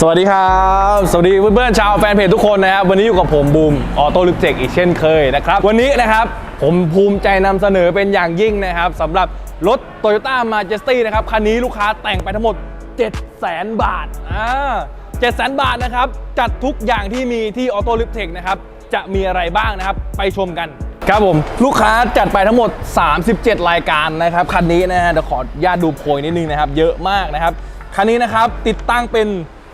สวัสดีครับ สวัสดีเพื่อนๆชาวแฟนเพจทุกคนนะครับ วันนี้อยู่กับผมบูมออโต้ลิฟเจกอีกเช่นเคยนะครับ วันนี้นะครับผมภูมิใจนำเสนอเป็นอย่างยิ่งนะครับสำหรับรถ Toyota Majesty นะครับ คันนี้ลูกค้าแต่งไปทั้งหมด 7 0 0 0 0 0 บาทอ่า7 0 0 0 0บาทนะครับ จัดทุกอย่างที่มีที่ออโต้ลิฟเทคนะครับ จะมีอะไรบ้างนะครับ ไปชมกันครับผม ลูกค้าจัดไปทั้งหมด 37 รายการนะครับ คันนี้นะฮะเดี๋ยวขออนุญาตดูโพยนิดนึงนะครับ เยอะมากนะครับ คันนี้นะครับติดตั้งเป็น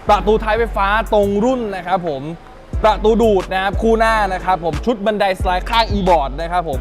ประตูท้ายไฟฟ้าตรงรุ่นนะครับผมประตูดูดนะครับคู่หน้านะครับผมชุดบันไดสไลด์ข้างอีบอร์ดนะครับผม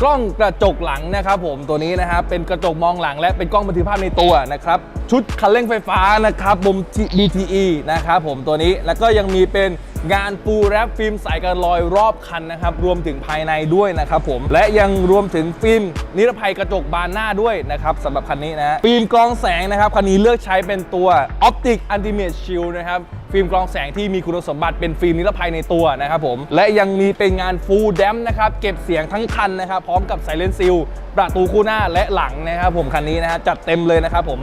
กล้องกระจกหลังนะครับผมตัวนี้นะครับเป็นกระจกมองหลังและเป็นกล้องบันทึกภาพในตัวนะครับชุดคันเร่งไฟฟ้านะครับบม BTE นะครับผมตัวนี้แล้วก็ยังมีเป็น งานฟูลแรปฟิล์มใสกันรอยรอบคันนะครับ รวมถึงภายในด้วยนะครับผม และยังรวมถึงฟิล์มนิรภัยกระจกบานหน้าด้วยนะครับสำหรับคันนี้นะ ฟิล์มกรองแสงนะครับ คันนี้เลือกใช้เป็นตัว Optic Ultimate Shield นะครับฟิล์มกรองแสงที่มีคุณสมบัติเป็นฟิล์มนิรภัยในตัวนะครับผม และยังมีเป็นงานฟูลแดมนะครับเก็บเสียงทั้งคันนะครับพร้อมกับไซเลนซิลประตูคู่หน้าและหลังนะครับผมคันนี้นะฮะจัดเต็มเลยนะครับผม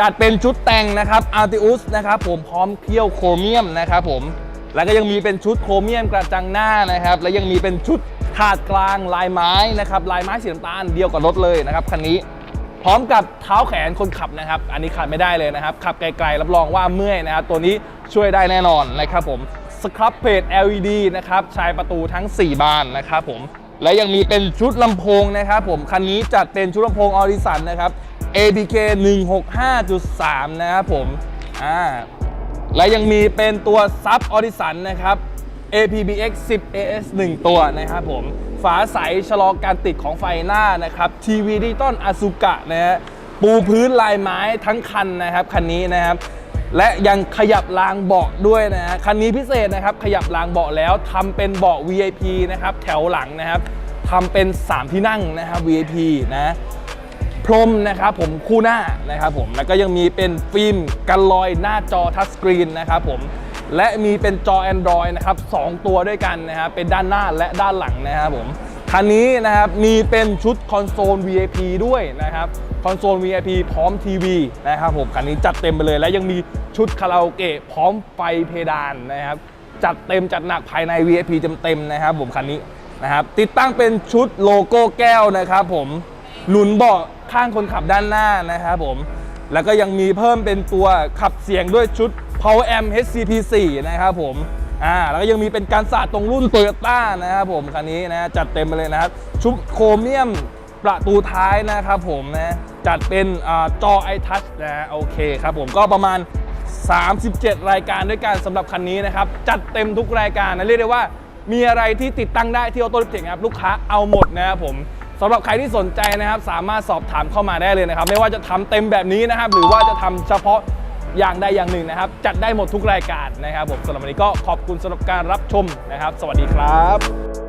จัดเป็นชุดแต่งนะครับอาร์ติอุสนะครับผมพร้อมเพียวโครเมียมนะครับผม แล้วก็ยังมีเป็นชุดโครเมียมกระจังหน้านะครับ และยังมีเป็นชุดถาดกลางลายไม้นะครับลายไม้สีน้ำตาลเดียวกับรถเลยนะครับคันนี้พร้อมกับเท้าแขนคนขับนะครับ อันนี้ขาดไม่ได้เลยนะครับ ขับไกลๆ รับรองว่าเมื่อยนะครับ ตัวนี้ช่วยได้แน่นอนนะครับผม สครับเพจ LED นะครับชายประตูทั้ง 4 บานนะครับผม และยังมีเป็นชุดลำโพงนะครับผม คันนี้จัดเป็นชุดลำโพงออริสันนะครับ ABK 165.3 นะครับผม อ่า และยังมีเป็นตัวซับออริสันนะครับ APBX 10 AS 1 ตัวนะครับผม ฝาใสชะลอการติดของไฟหน้านะครับ ทีวีดิจิตอลอาซูกะนะฮะปูพื้นลายไม้ทั้งคันนะครับ คันนี้นะครับ และยังขยับรางเบาะด้วยนะฮะคันนี้พิเศษนะครับ ขยับรางเบาะแล้วทำเป็นเบาะ VIP นะครับ แถวหลังนะครับทำเป็น 3 ที่นั่งนะครับ VIP นะ พรมนะครับผมคู่หน้านะครับผมแล้วก็ยังมีเป็นฟิล์มกันรอยหน้าจอทัชสกรีนนะครับผมและมีเป็นจอ Android นะครับสองตัวด้วยกันนะครับเป็นด้านหน้าและด้านหลังนะครับผมคันนี้นะครับมีเป็นชุดคอนโซล VIP ด้วยนะครับคอนโซล VIP พร้อมทีวีนะครับผมคันนี้จัดเต็มไปเลย และยังมีชุดคาราโอเกะพร้อมไฟเพดานนะครับจัดเต็มจัดหนักภายใน VIP เต็มๆนะครับผมคันนี้นะครับติดตั้งเป็นชุดโลโก้แก้วนะครับผม หนุนเบาะข้างคนขับด้านหน้านะครับผม แล้วก็ยังมีเพิ่มเป็นตัวขับเสียงด้วยชุด Power Amp HCP4 นะครับผมอ่าแล้วก็ยังมีเป็นการสาดตรงรุ่น Toyota นะครับผมคันนี้นะจัดเต็มไปเลยนะครับชุดโครเมียมประตูท้ายนะครับผมนะจัดเป็นอจอ iTouch นะโอเคครับผมก็ประมาณ 37 รายการด้วยกันสำหรับคันนี้นะครับ จัดเต็มทุกรายการนะเรียกได้ว่ามีอะไรที่ติดตั้งได้ที่ออโต้ลิฟต์ครับลูกค้าเอาหมดนะครับผม สำหรับใครที่สนใจนะครับ สามารถสอบถามเข้ามาได้เลยนะครับ ไม่ว่าจะทำเต็มแบบนี้นะครับ หรือว่าจะทำเฉพาะอย่างใดอย่างหนึ่งนะครับ จัดได้หมดทุกรายการนะครับผมสำหรับวันนี้ก็ขอบคุณสำหรับการรับชมนะครับ สวัสดีครับ